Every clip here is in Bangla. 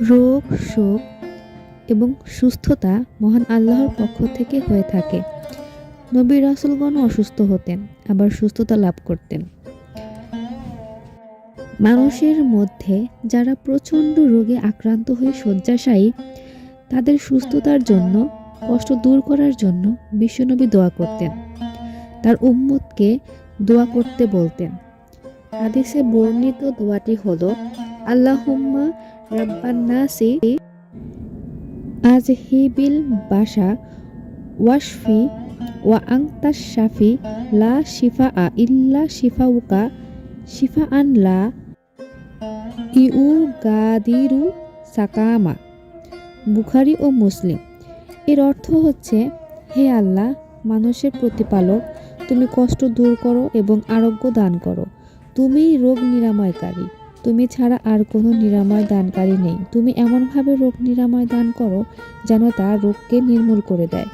রোগ, শোক এবং সুস্থতা মহান আল্লাহর পক্ষ থেকে হয়ে থাকে। নবী রাসুলগণ অসুস্থ হতেন, আবার সুস্থতা লাভ করতেন। মানুষের মধ্যে যারা প্রচণ্ড রোগে আক্রান্ত হয়ে শয্যাশায়ী, তাদের সুস্থতার জন্য, কষ্ট দূর করার জন্য বিশ্বনবী দোয়া করতেন। তার উম্মতকে দোয়া করতে বলতেন। হাদিসে বর্ণিত দোয়াটি হলো, আল্লাহুম্মা রাব্বান্নাসি আজহিবিল বাসা ওয়াশফি ওয়া আংতাস শাফি লা শিফা আ ইল্লা শিফাউকা শিফা আন লা ইউ গাদিরু সাকামা। বুখারি ও মুসলিম। এর অর্থ হচ্ছে, হে আল্লাহ, মানুষের প্রতিপালক, তুমি কষ্ট দূর করো এবং আরোগ্য দান করো। তুমিই রোগ নিরাময়কারী। তুমি ছাড়া আর কোনো নিরাময় দানকারী নেই। তুমি এমনভাবে রোগ নিরাময় দান করো যেন তা রোগকে নির্মূল করে দেয়।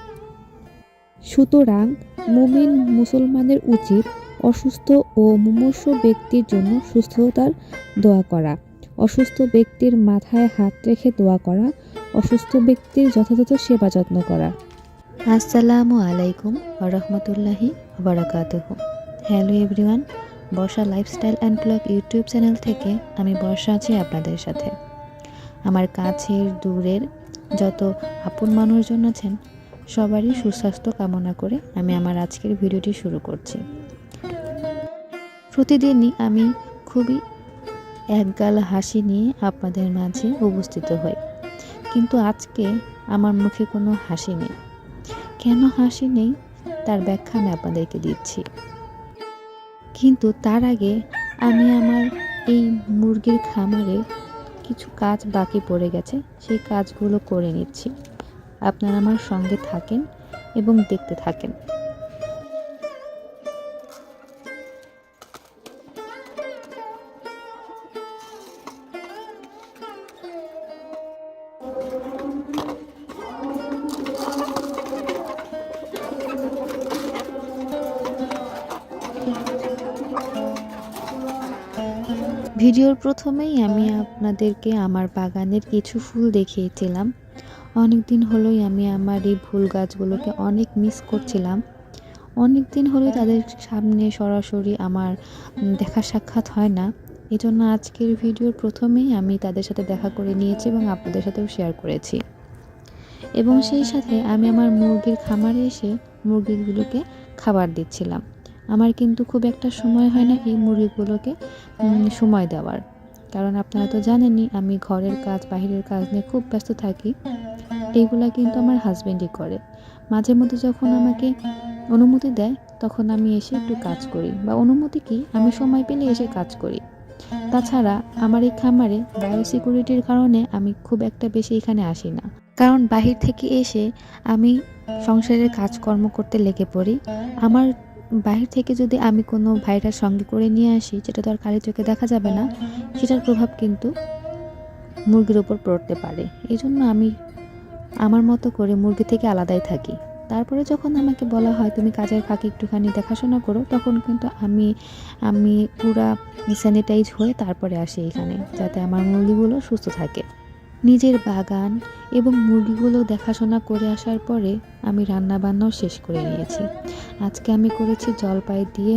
সুতরাং মুমিন মুসলমানের উচিত অসুস্থ ও মুমূর্ষ ব্যক্তির জন্য সুস্থতার দোয়া করা। অসুস্থ ব্যক্তির মাথায় হাত রেখে দোয়া করা। অসুস্থ ব্যক্তির যথাযথ সেবা যত্ন করা। আসসালামু আলাইকুম রহমতুল্লাহি বারাকাতুহ। Hello everyone Barsha lifestyle and blog YouTube channel থেকে আমি বর্ষা আছি আপনাদের সাথে। আমার কাছের দূরের যত আপন মানুষজন আছেন, সবারই সুস্বাস্থ্য কামনা করে আমি আমার আজকের ভিডিওটি শুরু করছি। প্রতিদিনই আমি খুবই একগাল হাসি নিয়ে আপনাদের মাঝে উপস্থিত হই। কিন্তু আজকে আমার মুখে কোনো হাসি নেই। কেন হাসি নেই? তার ব্যাখ্যা আমি আপনাদেরকে দিচ্ছি। কিন্তু তার আগে আমি আমার এই মুরগির খামারে কিছু কাজ বাকি পড়ে গেছে, সেই কাজগুলো করে নিচ্ছি। আপনারা আমার সঙ্গে থাকেন এবং দেখতে থাকেন। ভিডিওর প্রথমেই আমি আপনাদেরকে আমার বাগানের কিছু ফুল দেখিয়েছিলাম। অনেক দিন হলোই আমি আমার এই ফুল গাছগুলোকে অনেক মিস করছিলাম। অনেক দিন হলোই তাদের সামনে সরাসরি আমার দেখা সাক্ষাৎ হয় না। এই জন্য আজকের ভিডিওর প্রথমেই আমি তাদের সাথে দেখা করে নিয়েছি এবং আপনাদের সাথেও শেয়ার করেছি। এবং সেই সাথে আমি আমার মুরগির খামারে এসে মুরগিগুলোকে খাবার দিচ্ছিলাম। আমার কিন্তু খুব একটা সময় হয় না এই মুরগিগুলোকে সময় দেওয়ার। কারণ আপনারা তো জানেনই, আমি ঘরের কাজ, বাহিরের কাজ নিয়ে খুব ব্যস্ত থাকি। এইগুলা কিন্তু আমার হাজব্যান্ডই করে। মাঝে মধ্যে যখন আমাকে অনুমতি দেয়, তখন আমি এসে একটু কাজ করি। বা অনুমতি কি? আমি সময় পেলে এসে কাজ করি। তাছাড়া আমার এই খামারে বায়োসিকিউরিটির কারণে আমি খুব একটা বেশি এখানে আসি না। কারণ বাহির থেকে এসে আমি সংসারের কাজকর্ম করতে লেগে পড়ি। আমার বাহির থেকে যদি আমি কোনো ভাইরাস সঙ্গে করে নিয়ে আসি যেটা তো আর কালি চোখে দেখা যাবে না, সেটার প্রভাব কিন্তু মুরগির ওপর পড়তে পারে। এই জন্য আমি আমার মতো করে মুরগি থেকে আলাদাই থাকি। তারপরে যখন আমাকে বলা হয়, তুমি কাজের ফাঁকে একটুখানি দেখাশোনা করো, তখন কিন্তু আমি আমি পুরা স্যানিটাইজ হয়ে তারপরে আসি এখানে, যাতে আমার মুরগিগুলো সুস্থ থাকে। নিজের বাগান এবং মুরগিগুলো দেখাশোনা করে আসার পরে আমি রান্না বান্নাও শেষ করে নিয়েছি। আজকে আমি করেছি জলপাই দিয়ে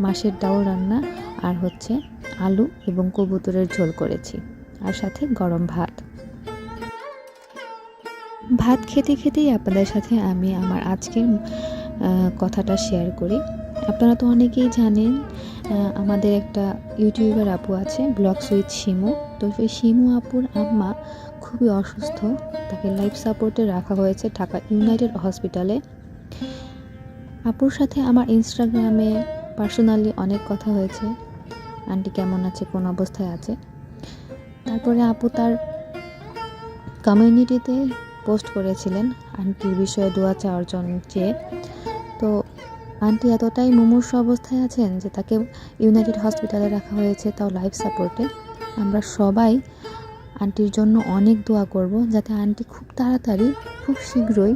মাছের ডাউল রান্না আর হচ্ছে আলু এবং কবুতরের ঝোল করেছি আর সাথে গরম ভাত। ভাত খেতে খেতেই আপনাদের সাথে আমি আমার আজকের কথাটা শেয়ার করি। আপনারা তো অনেকেই জানেন আমাদের একটা ইউটিউবার আপু আছে, ব্লগ সুইথ শিমু। তো সেই শিমু আপুর আম্মা খুবই অসুস্থ, তাকে লাইফ সাপোর্টে রাখা হয়েছে ঢাকা ইউনাইটেড হসপিটালে। আপুর সাথে আমার ইনস্টাগ্রামে পার্সোনালি অনেক কথা হয়েছে, আন্টি কেমন আছে, কোন অবস্থায় আছে? তারপরে আপু তার কমিউনিটিতে পোস্ট করেছিলেন, আন্টির বিষয়ে দোয়া চাওয়ার জন্য চেয়ে আন্টি এতটাই মুমূর্ষ অবস্থায় আছেন যে তাকে ইউনাইটেড হসপিটালে রাখা হয়েছে, তাও লাইফ সাপোর্টে। আমরা সবাই আন্টির জন্য অনেক দোয়া করব যাতে আন্টি খুব তাড়াতাড়ি, খুব শীঘ্রই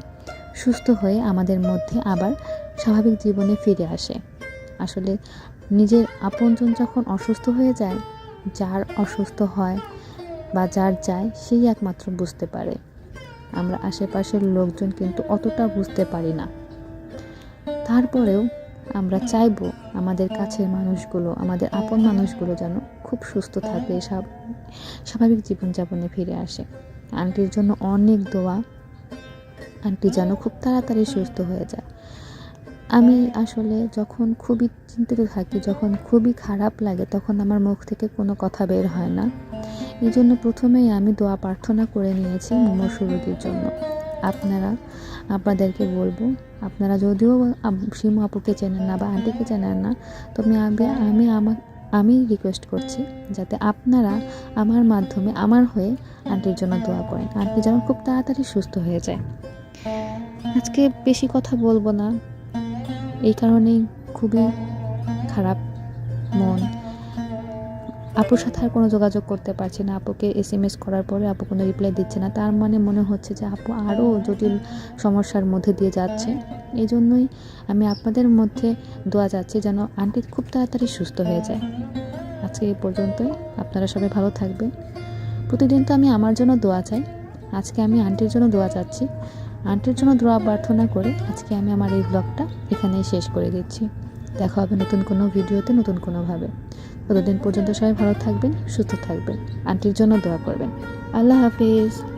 সুস্থ হয়ে আমাদের মধ্যে আবার স্বাভাবিক জীবনে ফিরে আসে। আসলে নিজের আপনজন যখন অসুস্থ হয়ে যায়, যার অসুস্থ হয় বা যার যায়, সেই একমাত্র বুঝতে পারে। আমরা আশেপাশের লোকজন কিন্তু অতটা বুঝতে পারি না। তারপরেও আমরা চাইব আমাদের কাছের মানুষগুলো, আমাদের আপন মানুষগুলো যেন খুব সুস্থ থাকে স্বাভ- স্বাভাবিক জীবনযাপনে ফিরে আসে। আন্টির জন্য অনেক দোয়া। আন্টি যেন খুব তাড়াতাড়ি সুস্থ হয়ে যায়। আমি আসলে যখন খুবই চিন্তিত থাকি, যখন খুবই খারাপ লাগে, তখন আমার মুখ থেকে কোনো কথা বের হয় না। এই জন্য প্রথমেই আমি দোয়া প্রার্থনা করে নিয়েছি সুরুদির জন্য। আপনারা, আপনাদেরকে বলব, আপনারা যদিও শিমু আপুকে চেনেন না বা আন্টিকে চেনেন না, তবে আমি আমি আমার আমি রিকোয়েস্ট করছি যাতে আপনারা আমার মাধ্যমে, আমার হয়ে আন্টির জন্য দোয়া করেন। আন্টি যেন খুব তাড়াতাড়ি সুস্থ হয়ে যায়। আজকে বেশি কথা বলব না। এই কারণেই খুবই খারাপ মন। আপুর সাথে আর কোনো যোগাযোগ করতে পারছি না। আপুকে এস এম এস করার পরে আপু কোনো রিপ্লাই দিচ্ছে না। তার মানে মনে হচ্ছে যে আপু আরও জটিল সমস্যার মধ্যে দিয়ে যাচ্ছে। এই জন্যই আমি আপনাদের মধ্যে দোয়া যাচ্ছি যেন আন্টি খুব তাড়াতাড়ি সুস্থ হয়ে যায়। আজকে এই পর্যন্তই। আপনারা সবাই ভালো থাকবেন। প্রতিদিন তো আমি আমার জন্য দোয়া চাই। আজকে আমি আন্টির জন্য দোয়া চাচ্ছি। আন্টির জন্য দোয়া প্রার্থনা করে আজকে আমি আমার এই ব্লগটা এখানেই শেষ করে দিচ্ছি। দেখা হবে নতুন কোনো ভিডিওতে নতুন কোনোভাবে। ততদিন পর্যন্ত সবাই ভালো থাকবেন সুস্থ থাকবেন। আন্টির জন্য দোয়া করবেন। আল্লাহ হাফিজ।